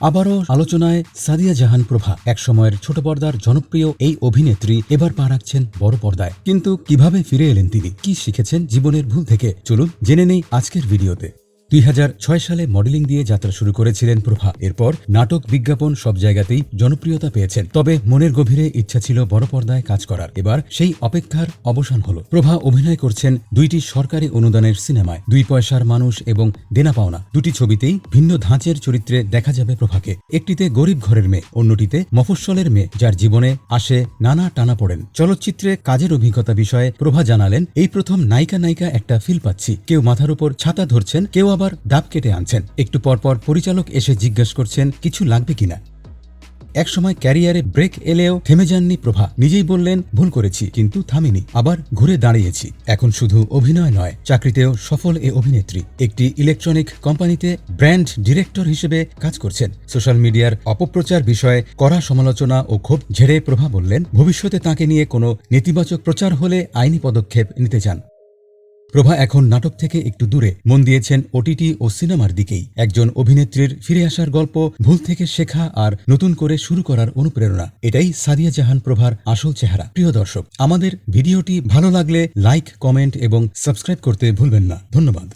আবারও আলোচনায় সাদিয়া জাহান প্রভা। একসময়ের ছোট পর্দার জনপ্রিয় এই অভিনেত্রী এবার পা রাখছেন বড় পর্দায়। কিন্তু কীভাবে ফিরে এলেন তিনি? কি শিখেছেন? জীবনের ভুল থেকে। চলুন জেনে নেই আজকের ভিডিওতে। দুই হাজার ছয় সালে মডেলিং দিয়ে যাত্রা শুরু করেছিলেন প্রভা। এরপর নাটক, বিজ্ঞাপন সব জায়গাতেই জনপ্রিয়তা পেয়েছেন। তবে মনের গভীরে ইচ্ছা ছিল বড় পর্দায় কাজ করার। এবার সেই অপেক্ষার অবসান হলো। প্রভা অভিনয় করছেন দুইটি সরকারি অনুদানের সিনেমায়। দুই পয়সার মানুষ এবং দেনা পাওনা। দুটি ছবিতেই ভিন্ন ধাঁচের চরিত্রে দেখা যাবে প্রভাকে। একটিতে গরিব ঘরের মেয়ে, অন্যটিতে মফস্বলের মেয়ে, যার জীবনে আসে নানা টানা পড়েন। চলচ্চিত্রে কাজের অভিজ্ঞতা বিষয়ে প্রভা জানালেন, এই প্রথম নায়িকা নায়িকা একটা ফিল পাচ্ছি। কেউ মাথার উপর ছাতা ধরছেন, কেউ আবার ডাব কেটে আনছেন। একটু পরপর পরিচালক এসে জিজ্ঞেস করছেন, কিছু লাগবে কিনা? একসময় ক্যারিয়ারে ব্রেক এলেও থেমে যাননি প্রভা। নিজেই বললেন, ভুল করেছি, কিন্তু থামিনি। আবার ঘুরে দাঁড়িয়েছি। এখন শুধু অভিনয় নয়, চাকরিতেও সফল এ অভিনেত্রী। একটি ইলেকট্রনিক কোম্পানিতে ব্র্যান্ড ডিরেক্টর হিসেবে কাজ করছেন। সোশ্যাল মিডিয়ার অপপ্রচার বিষয়ে কড়া সমালোচনা ও ক্ষোভ ঝেড়ে প্রভা বললেন, ভবিষ্যতে তাকে নিয়ে কোনো নেতিবাচক প্রচার হলে আইনি পদক্ষেপ নিতে চান। প্রভা এখন নাটক থেকে একটু দূরে। মন দিয়েছেন ওটিটি ও সিনেমার দিকেই। একজন অভিনেত্রীর ফিরে আসার গল্প, ভুল থেকে শেখা আর নতুন করে শুরু করার অনুপ্রেরণা। এটাই সাদিয়া জাহান প্রভার আসল চেহারা। প্রিয় দর্শক, আমাদের ভিডিওটি ভালো লাগলে লাইক, কমেন্ট এবং সাবস্ক্রাইব করতে ভুলবেন না। ধন্যবাদ।